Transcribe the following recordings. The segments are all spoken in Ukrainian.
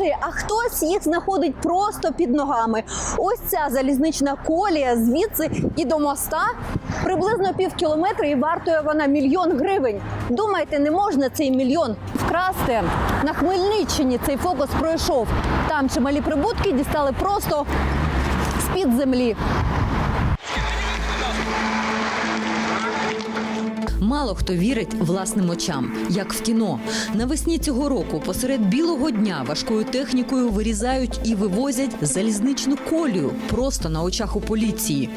грошей, а хтось їх знаходить просто під ногами. Ось ця залізнична колія звідси і до моста приблизно пів кілометра, і вартує вона мільйон гривень. Думаєте, не можна цей мільйон вкрасти? На Хмельниччині цей фокус пройшов. Там чималі прибутки дістали просто з-під землі. Мало хто вірить власним очам, як в кіно. Навесні цього року посеред білого дня важкою технікою вирізають і вивозять залізничну колію просто на очах у поліції.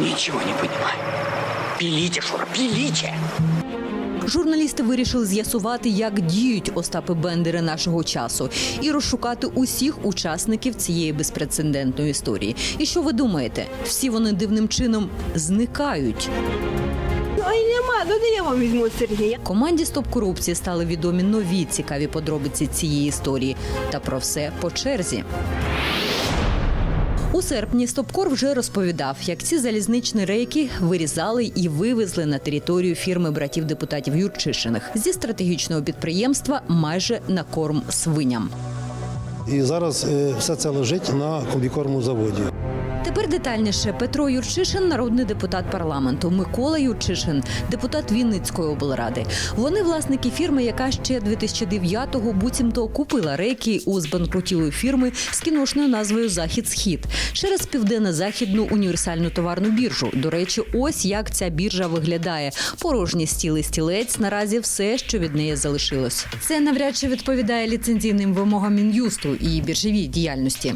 Нічого не розумію. Пилите, Шура, пилите! Журналісти вирішили з'ясувати, як діють Остапи Бендери нашого часу, і розшукати усіх учасників цієї безпрецедентної історії. І що ви думаєте? Всі вони дивним чином зникають. Ой, нема, ну де я вам візьму Сергія? Команді Стоп корупції стали відомі нові цікаві подробиці цієї історії. Та про все по черзі. У серпні Стопкор вже розповідав, як ці залізничні рейки вирізали і вивезли на територію фірми братів депутатів Юрчишиних зі стратегічного підприємства майже на корм свиням. І зараз е, все це лежить на комбікорму заводі. Тепер детальніше Петро Юрчишин, народний депутат парламенту, Микола Юрчишин, депутат Вінницької облради. Вони власники фірми, яка ще 2009-го буцімто купила рейки у збанкрутілої фірми з кіношною назвою Захід Схід через південно-західну універсальну товарну біржу. До речі, ось як ця біржа виглядає. Порожні стіли стілець наразі все, що від неї залишилось. Це навряд чи відповідає ліцензійним вимогам мін'юсту і біржовій діяльності.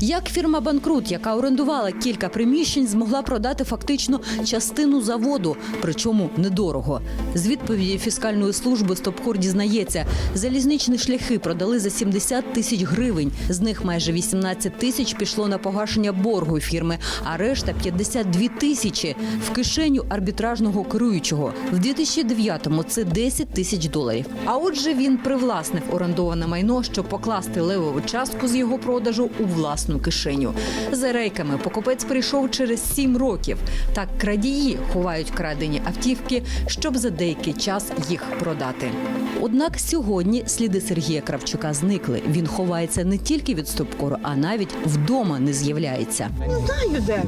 Як фірма Банкрут, яка орендувала кілька приміщень, змогла продати фактично частину заводу, причому недорого. З відповіді фіскальної служби Стопхор дізнається, залізничні шляхи продали за 70 тисяч гривень. З них майже 18 тисяч пішло на погашення боргу фірми, а решта 52 тисячі в кишеню арбітражного керуючого. В 2009-му це 10 тисяч доларів. А отже, він привласнив орендоване майно, щоб покласти левову частку з його продажу у власну кишеню. За рейками покупець прийшов через 7 років. Так крадії ховають крадені автівки, щоб за деякий час їх продати. Однак сьогодні сліди Сергія Кравчука зникли. Він ховається не тільки від стопкору, а навіть вдома не з'являється. Не знаю, де.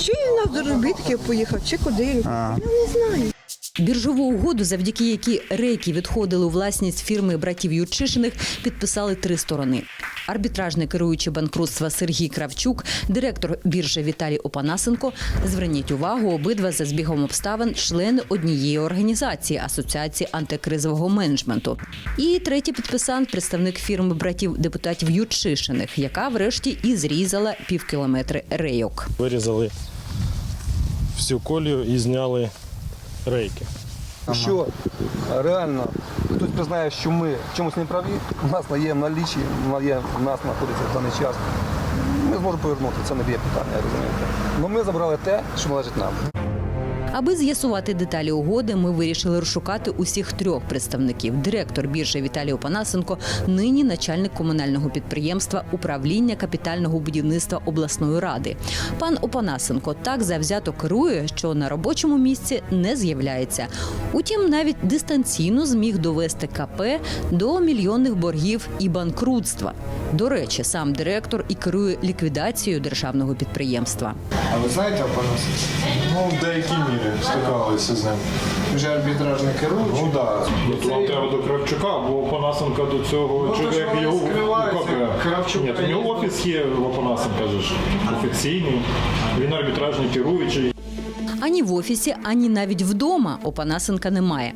Чи на заробітки поїхав, чи куди він. Я не знаю. Біржову угоду, завдяки якій рейки відходили у власність фірми братів Юрчишиних, підписали три сторони: арбітражний керуючий банкрутства Сергій Кравчук, директор біржі Віталій Опанасенко. Зверніть увагу, обидва за збігом обставин члени однієї організації Асоціації антикризового менеджменту. І третій підписант представник фірми братів депутатів Юрчишиних, яка врешті і зрізала півкілометри рейок. Вирізали всю колію і зняли рейки. Якщо реально хтось признає, що ми в чомусь не праві, у нас є в налічі, у нас є, у нас знаходиться в даний час. Ми зможемо повернути, це не є питання, розумієте. Але ми забрали те, що належить нам. Аби з'ясувати деталі угоди, ми вирішили розшукати усіх трьох представників. Директор біржі Віталій Опанасенко, нині начальник комунального підприємства управління капітального будівництва обласної ради. Пан Опанасенко так завзято керує, що на робочому місці не з'являється. Утім, навіть дистанційно зміг довести КП до мільйонних боргів і банкрутства. До речі, сам директор і керує ліквідацією державного підприємства. А ви знаєте Опанас? Ну, в деякій мірі стикалися з ним. Вже арбітражний керуючий. Ну так. Да. Вам треба до Кравчука, бо Опанасенка до цього Ну, чоловік скриваються, копія. Кравчук Ні, у нього офіс є в Опанасенка же ж офіційний. Він арбітражний керуючий. Ані в офісі, ані навіть вдома Опанасенка немає.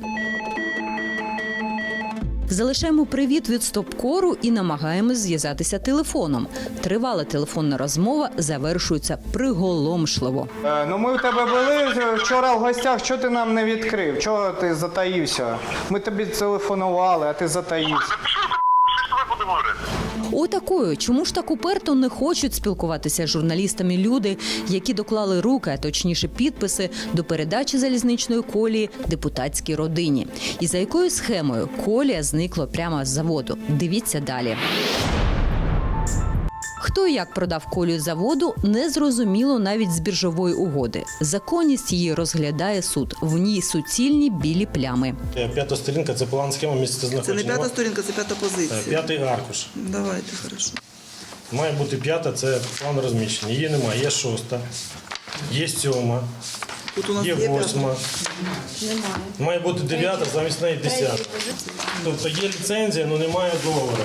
Залишаємо привіт від стопкору і намагаємось зв'язатися телефоном. Тривала телефонна розмова завершується приголомшливо. Е, Ну ми у тебе були вчора в гостях, Що ти нам не відкрив? Чого ти затаївся? Ми тобі телефонували, а ти затаївся. Отакою, чому ж так уперто не хочуть спілкуватися з журналістами люди, які доклали руки, а точніше підписи до передачі залізничної колії депутатській родині? І за якою схемою колія зникла прямо з заводу? Дивіться далі. Хто і як продав колію заводу, не зрозуміло навіть з біржової угоди. Законність її розглядає суд. В ній суцільні білі плями. Е, П'ята сторінка це план схема місця Це не п'ята сторінка, це п'ята позиція. П'ятий аркуш. Давайте, хорошо. Має бути п'ята, це план розміщення. Її немає. Є шоста, є сьома, Тут у нас є восьма. Має бути дев'ята, замість неї десята. Тобто є ліцензія, але немає договору.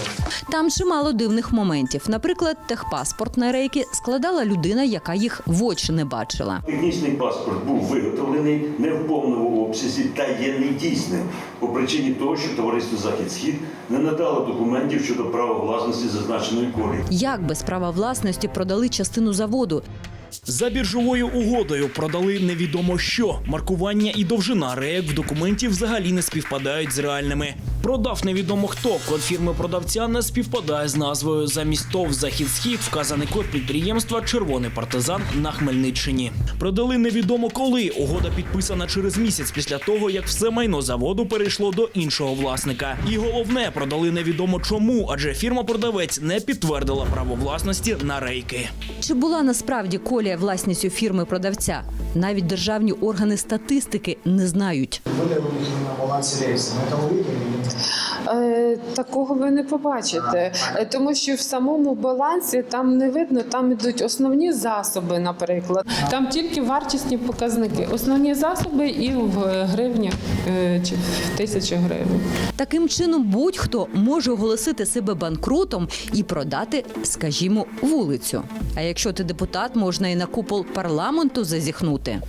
Там чимало дивних моментів. Наприклад, техпаспорт на рейки складала людина, яка їх в очі не бачила. Технічний паспорт був виготовлений не в повному обсязі та є недійсним по причині того, що товариство Захід Схід не надало документів щодо права власності зазначеної колії. Як без права власності продали частину заводу? За біржовою угодою продали невідомо що. Маркування і довжина реєк в документі взагалі не співпадають з реальними. Продав невідомо хто. Код фірми продавця не співпадає з назвою. Замість ТОВ Захід Схід вказаний код підприємства Червоний партизан на Хмельниччині. Продали невідомо коли. Угода підписана через місяць після того, як все майно заводу перейшло до іншого власника. І головне, продали невідомо чому, адже фірма-продавець не підтвердила право власності на рейки. Чи була насправді колія власністю фірми продавця? Навіть державні органи статистики не знають. на балансі рейсу. Е, Такого ви не побачите, Е, тому що в самому балансі там не видно, там йдуть основні засоби, наприклад. Там тільки вартісні показники. Основні засоби і в гривнях е, чи в тисячі гривень. Таким чином, будь-хто може оголосити себе банкрутом і продати, скажімо, вулицю. А якщо ти депутат, можна і на купол парламенту зазіхнути.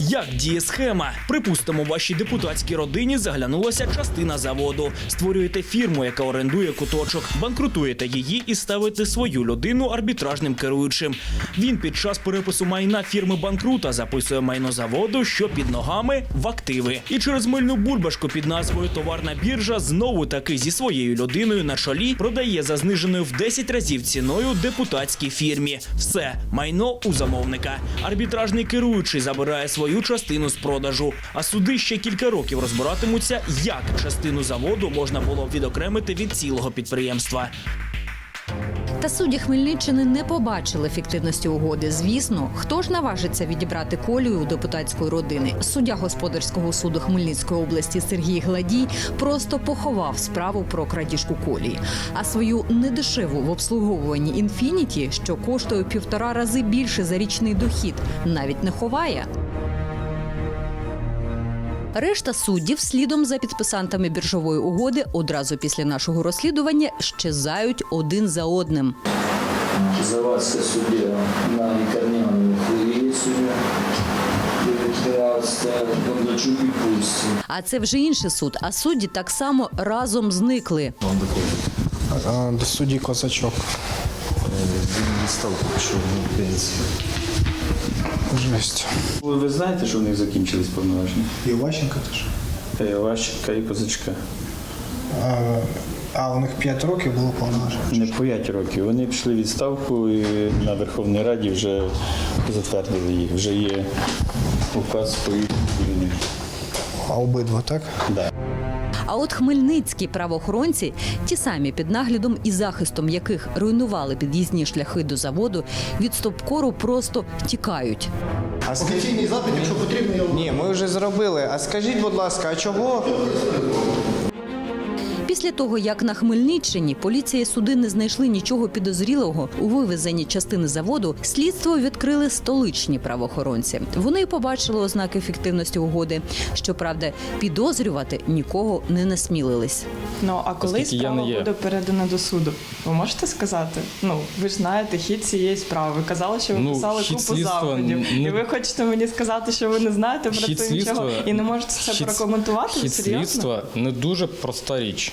Як діє схема? Припустимо, вашій депутатській родині заглянулася частина заводу. Створюєте фірму, яка орендує куточок, банкрутуєте її і ставите свою людину арбітражним керуючим. Він під час перепису майна фірми банкрута записує майно заводу, що під ногами в активи. І через мильну бульбашку під назвою Товарна біржа знову таки зі своєю людиною на чолі продає за зниженою в 10 разів ціною депутатській фірмі. Все майно у замовника. Арбітражний керуючий забирає свою частину з продажу. А суди ще кілька років розбиратимуться, як частину заводу можна було відокремити від цілого підприємства. Та судді Хмельниччини не побачили ефективності угоди. Звісно, хто ж наважиться відібрати колію у депутатської родини? Суддя господарського суду Хмельницької області Сергій Гладій просто поховав справу про крадіжку колії. А свою недешеву в обслуговуванні інфініті, що коштує півтора рази більше за річний дохід, навіть не ховає. Решта суддів, слідом за підписантами біржової угоди, одразу після нашого розслідування щезають один за одним. Завадська суддя на лікарняному хворіє суддя. 13 Бондарчук і Пульсі. А це вже інший суд. А судді так само разом зникли. До судді козачок. Жесть. Ви, ви знаєте, що в них закінчились повноваження? І Ващенко теж. І Ващенка і Козачка. А, а у них 5 років було повноваження. Не 5 років. Вони пішли відставку і на Верховній Раді вже затвердили їх. Вже є указ по їх звільненню. А обидва, так? Да. А от хмельницькі правоохоронці, ті самі під наглядом і захистом яких руйнували під'їзні шляхи до заводу, від стопкору просто тікають. Офіційний запит, якщо потрібно, я Ні, ми вже зробили. А скажіть, будь ласка, а чого? Після того, як на Хмельниччині поліція і суди не знайшли нічого підозрілого у вивезенні частини заводу, слідство відкрили столичні правоохоронці. Вони побачили ознаки ефективності угоди. Щоправда, підозрювати нікого не насмілились. Ну а коли Оскільки справа є. буде передана до суду, ви можете сказати? Ну ви ж знаєте хід цієї справи. Ви казали, що ви Ну, писали купу слідства заходів, не- і ви хочете мені сказати, що ви не знаєте про Хід це нічого і не можете це хід- прокоментувати? Хід серйозно? слідства не дуже проста річ.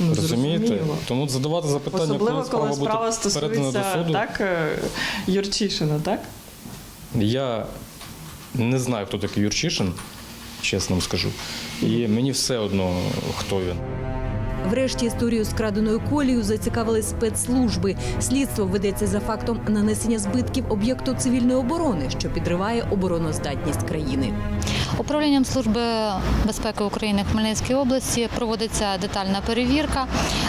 Ну, Розумієте? зрозуміло. Тому задавати запитання, Особливо, коли справа буде передана до стосується суду. так е, Юрчишина, так? Я не знаю, хто такий Юрчишин, чесно вам скажу. І мені все одно, хто він. Врешті історію з краденою колією зацікавили спецслужби. Слідство ведеться за фактом нанесення збитків об'єкту цивільної оборони, що підриває обороноздатність країни. Управлінням Служби безпеки України в Хмельницькій області проводиться детальна перевірка,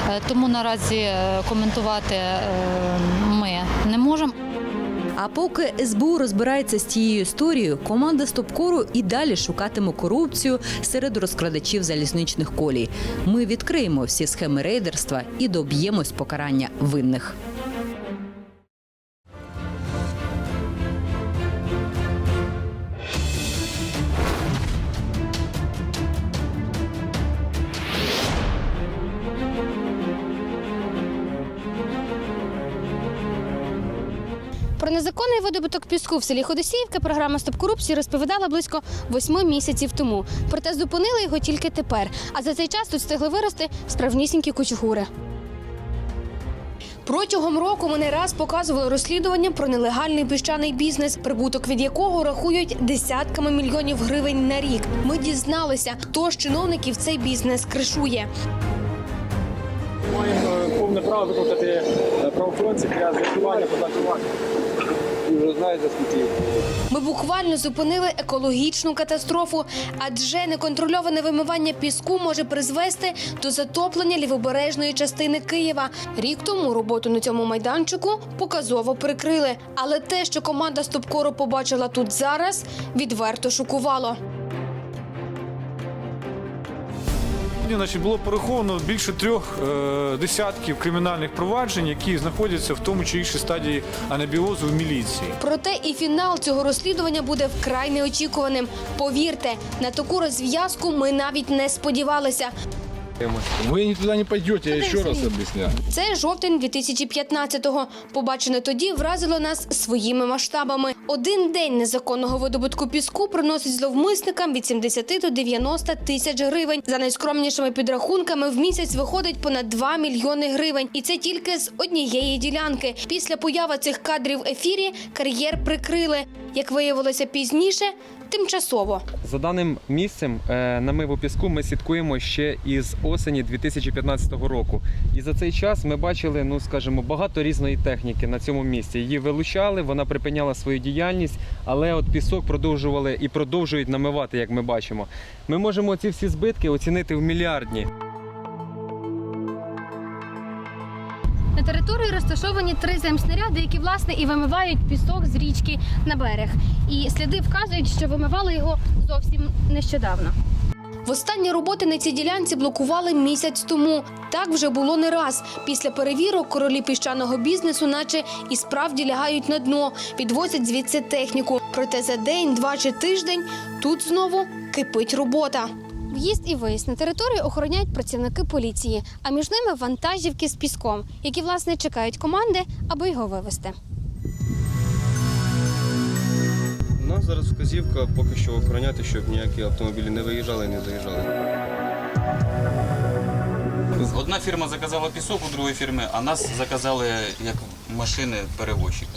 е, тому наразі е, коментувати е, ми не можемо. А поки СБУ розбирається з цією історією, команда Стопкору і далі шукатиме корупцію серед розкрадачів залізничних колій. Ми відкриємо всі схеми рейдерства і доб'ємось покарання винних. Незаконний видобуток піску в селі Ходосіївка програма Стоп корупції розповідала близько восьми місяців тому. Проте зупинили його тільки тепер. А за цей час тут встигли вирости справнісінькі кучугури. Протягом року ми не раз показували розслідування про нелегальний піщаний бізнес, прибуток від якого рахують десятками мільйонів гривень на рік. Ми дізналися, хто з чиновників цей бізнес кришує. Маємо повне право викликати правоохоронців для з'ясування податування. Ви вже знаєте, скільки Ми буквально зупинили екологічну катастрофу, адже неконтрольоване вимивання піску може призвести до затоплення лівобережної частини Києва. Рік тому роботу на цьому майданчику показово прикрили. Але те, що команда Стопкору побачила тут зараз, відверто шокувало. Сьогодні, значить, було пораховано більше трьох е, десятків кримінальних проваджень, які знаходяться в тому чи іншій стадії анабіозу в міліції. Проте і фінал цього розслідування буде вкрай неочікуваним. Повірте, на таку розв'язку ми навіть не сподівалися. Вы никуда не пойдете, я еще раз объясняю. Це жовтень 2015-го. Побачене тоді вразило нас своїми масштабами. Один день незаконного видобутку піску приносить зловмисникам від 70 до 90 тисяч гривень. За найскромнішими підрахунками в місяць виходить понад 2 мільйони гривень. І це тільки з однієї ділянки. Після появи цих кадрів в ефірі кар'єр прикрили. Як виявилося пізніше, тимчасово. За даним місцем на намиву піску ми слідкуємо ще із осені 2015 року. І за цей час ми бачили, ну скажімо, багато різної техніки на цьому місці. Її вилучали, вона припиняла свою діяльність, але от пісок продовжували і продовжують намивати, як ми бачимо. Ми можемо ці всі збитки оцінити в мільярдні. Розташовані три земснаряди, які власне і вимивають пісок з річки на берег. І сліди вказують, що вимивали його зовсім нещодавно. Востанні роботи на цій ділянці блокували місяць тому. Так вже було не раз. Після перевірок королі піщаного бізнесу, наче і справді лягають на дно, підвозять звідси техніку. Проте за день, два чи тиждень тут знову кипить робота. В'їзд і виїзд на територію охороняють працівники поліції, а між ними вантажівки з піском, які власне чекають команди, аби його вивезти. У нас зараз вказівка поки що охороняти, щоб ніякі автомобілі не виїжджали і не заїжджали. Одна фірма заказала пісок у другої фірми, а нас заказали як машини перевозчики.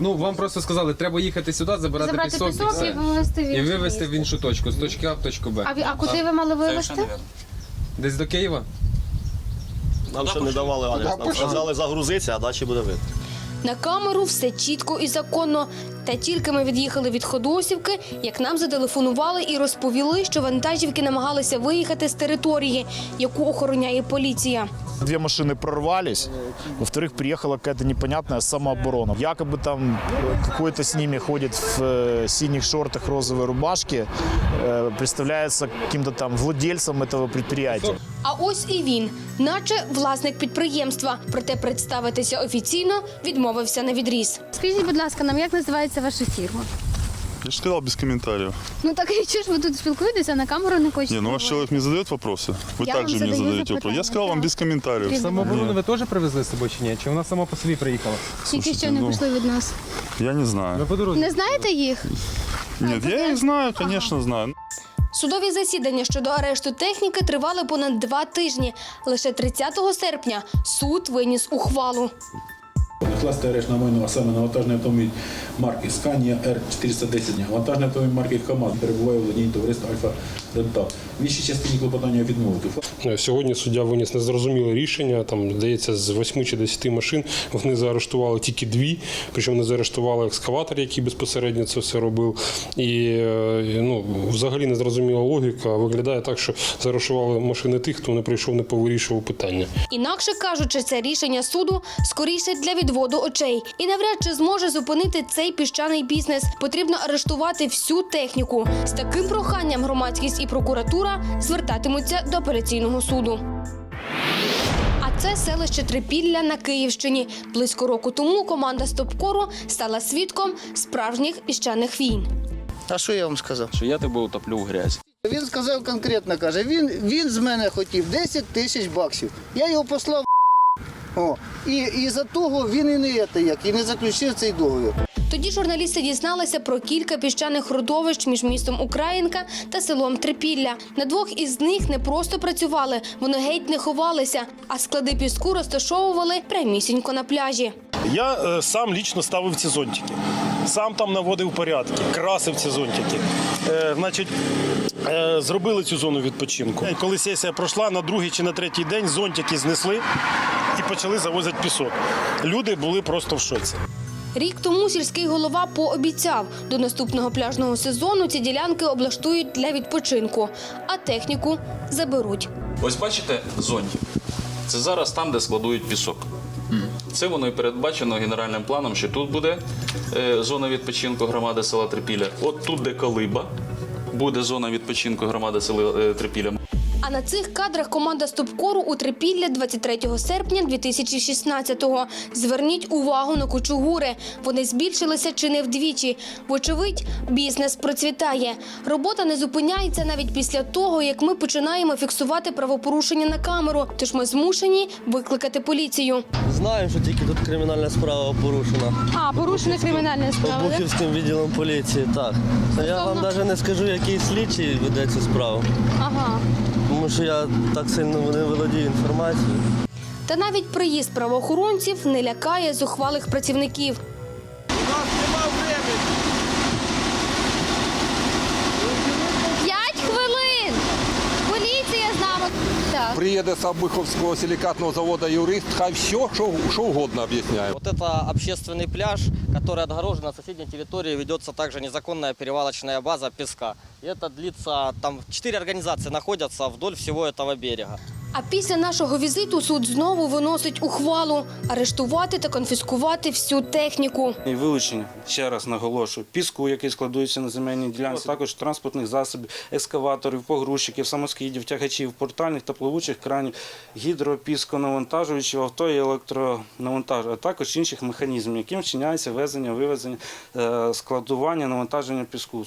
Ну, вам просто сказали, треба їхати сюди, забирати, Забрати пісок, пісок все. і вивезти в і інше вивезти в місто. іншу точку, з точки А в точку Б. А, ви- а куди ви мали вивезти? Десь до Києва? Нам ще не давали адрес, нам сказали загрузитися, а далі буде видно. На камеру все чітко і законно. Та тільки ми від'їхали від Ходосівки, як нам зателефонували і розповіли, що вантажівки намагалися виїхати з території, яку охороняє поліція. Две машины прорвались, во-вторых, приехала какая-то непонятная самооборона. Якобы там э, какой-то с ними ходит в э, синих шортах, розовой рубашке, э, представляется каким-то там владельцем этого предприятия. А ось і він, наче власник підприємства. Проте представитися офіційно відмовився на відріз. Скажіть, будь ласка, нам як називається ваша фірма? Я же сказал без комментариев. Ну так і що ж ви тут спілкуєтеся, на камеру не хочете? Не, ну ваш человек мне задает вопросы. Вы Я вам также мне задаю задаете вопросы. запитання, Я сказал вам так. без комментариев. Самооборону Нет, ви теж привезли з собою чи ні? Чи вона сама по собі приїхала? Тільки що не ну, пішли від нас. Я не знаю. по дорозі. Не знаєте їх? Нет, я их знаю, конечно, знаю. Судові засідання щодо арешту техніки тривали понад два тижні. Лише 30 серпня суд виніс ухвалу. накласти арешт на майно, а саме на вантажний автомобіль марки Scania R410. Вантажний автомобіль марки КАМАЗ перебуває у владінні товариства Альфа Рентал. В іншій частині клопотання відмовити. Сьогодні суддя виніс незрозуміле рішення. Там здається, з 8 чи 10 машин вони заарештували тільки дві. Причому не заарештували екскаватор, який безпосередньо це все робив. І е, ну, взагалі незрозуміла логіка. Виглядає так, що заарештували машини тих, хто не прийшов, не повирішував питання. Інакше кажучи, це рішення суду скоріше для відводу очей. І навряд чи зможе зупинити цей піщаний бізнес. Потрібно арештувати всю техніку. З таким проханням громадськість і прокуратура звертатимуться до апеляційного суду. А це селище Трипілля на Київщині. Близько року тому команда Стопкору стала свідком справжніх піщаних війн. А що я вам сказав? Що я тебе утоплю в грязь. Він сказав конкретно, каже, він, він з мене хотів 10 тисяч баксів. Я його послав. О, і, і за того він і не це як, і не заключив цей договір. Тоді журналісти дізналися про кілька піщаних родовищ між містом Українка та селом Трипілля. На двох із них не просто працювали, вони геть не ховалися, а склади піску розташовували прямісінько на пляжі. Я е, сам лічно ставив ці зонтики. Сам там наводив порядки, красив ці зонтики. Е, значить, е, зробили цю зону відпочинку. Коли сесія пройшла, на другий чи на третій день зонтики знесли і почали завозити пісок. Люди були просто в шоці. Рік тому сільський голова пообіцяв, до наступного пляжного сезону ці ділянки облаштують для відпочинку, а техніку заберуть. Ось бачите зонтик? Це зараз там, де складують пісок. Це воно і передбачено генеральним планом, що тут буде е, зона відпочинку громади села Трипілля. От тут, де колиба, буде зона відпочинку громади села Трипіля. Трипілля. А на цих кадрах команда Стопкору у Трипілля 23 серпня 2016-го. Зверніть увагу на кучугури. Вони збільшилися чи не вдвічі. Вочевидь, бізнес процвітає. Робота не зупиняється навіть після того, як ми починаємо фіксувати правопорушення на камеру. Тож ми змушені викликати поліцію. Знаємо, що тільки тут кримінальна справа порушена. А, порушена кримінальна справа. Бухівським відділом поліції, так. Я вам навіть не скажу, який слідчий веде цю справу. Ага Тому що я так сильно не володію інформацією. Та навіть приїзд правоохоронців не лякає зухвалих працівників. П'ять хвилин! Поліція з нами. Так. Приїде з Обуховського силикатного заводу юрист, хай все, що, що угодно об'ясняє. Вот это общественный пляж, который отгорожен на соседней территории, ведется также незаконная перевалочная база песка. И это длится, там четыре организации находятся вдоль всего этого берега. А після нашого візиту суд знову виносить ухвалу арештувати та конфіскувати всю техніку. І вилучення, ще раз наголошую, піску, який складується на земельній ділянці, також транспортних засобів, екскаваторів, погрузчиків, самоскидів, тягачів, портальних та пливучих кранів, гідропісконавантажувачів, авто і електронавантажувачів, а також інших механізмів, яким вчиняється везення, вивезення, е, складування, навантаження піску.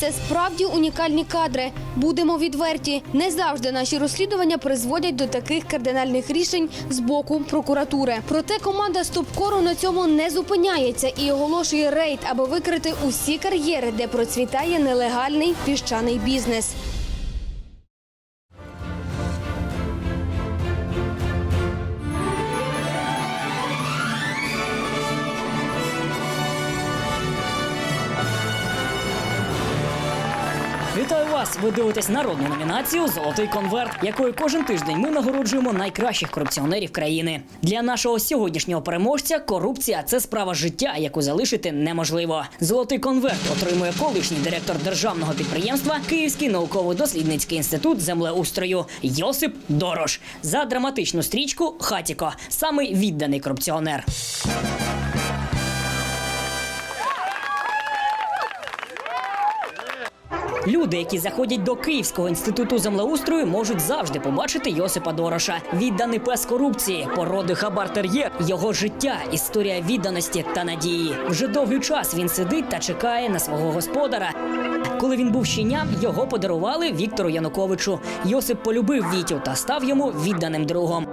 Це справді унікальні кадри. Будемо відверті. Не завжди наші розслідування призводять до таких кардинальних рішень з боку прокуратури. Проте команда Стопкору на цьому не зупиняється і оголошує рейд, аби викрити усі кар'єри, де процвітає нелегальний піщаний бізнес. Вітаю вас! Ви дивитесь народну номінацію Золотий конверт, якою кожен тиждень ми нагороджуємо найкращих корупціонерів країни. Для нашого сьогоднішнього переможця корупція це справа життя, яку залишити неможливо. Золотий конверт отримує колишній директор державного підприємства Київський науково-дослідницький інститут землеустрою Йосип Дорош за драматичну стрічку Хатіко, самий відданий корупціонер. Люди, які заходять до Київського інституту землеустрою, можуть завжди побачити Йосипа Дороша. Відданий пес корупції, породи хабар-тер'єр, його життя, історія відданості та надії. Вже довгий час він сидить та чекає на свого господара. Коли він був щеням, його подарували Віктору Януковичу. Йосип полюбив Вітю та став йому відданим другом.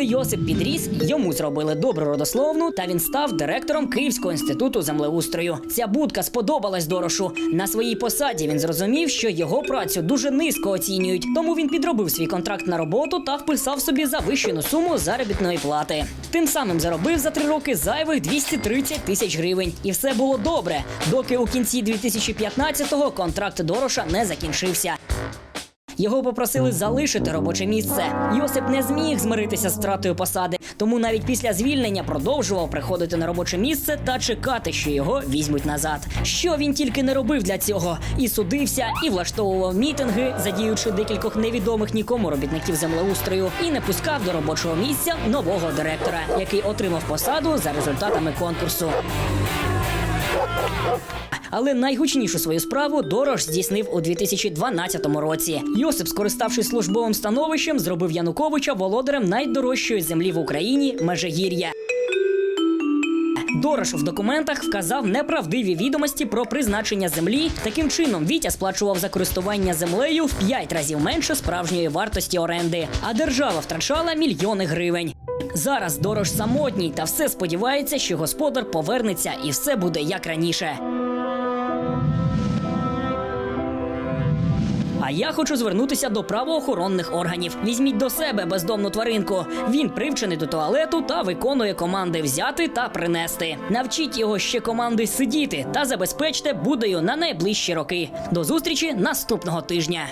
Коли Йосип підріс, йому зробили добру родословну, та він став директором Київського інституту землеустрою. Ця будка сподобалась Дорошу. На своїй посаді він зрозумів, що його працю дуже низько оцінюють. Тому він підробив свій контракт на роботу та вписав собі завищену суму заробітної плати. Тим самим заробив за три роки зайвих 230 тисяч гривень. І все було добре, доки у кінці 2015-го контракт Дороша не закінчився. Його попросили залишити робоче місце. Йосип не зміг змиритися з втратою посади, тому навіть після звільнення продовжував приходити на робоче місце та чекати, що його візьмуть назад. Що він тільки не робив для цього, і судився, і влаштовував мітинги, задіючи декількох невідомих нікому робітників землеустрою, і не пускав до робочого місця нового директора, який отримав посаду за результатами конкурсу. Але найгучнішу свою справу Дорож здійснив у 2012 році. Йосип, скориставшись службовим становищем, зробив Януковича володарем найдорожчої землі в Україні Межигір'я. Дорож в документах вказав неправдиві відомості про призначення землі. Таким чином Вітя сплачував за користування землею в 5 разів менше справжньої вартості оренди, а держава втрачала мільйони гривень. Зараз Дорож самотній та все сподівається, що господар повернеться і все буде як раніше. Я хочу звернутися до правоохоронних органів. Візьміть до себе бездомну тваринку. Він привчений до туалету та виконує команди взяти та принести. Навчіть його ще команди сидіти та забезпечте будею на найближчі роки. До зустрічі наступного тижня.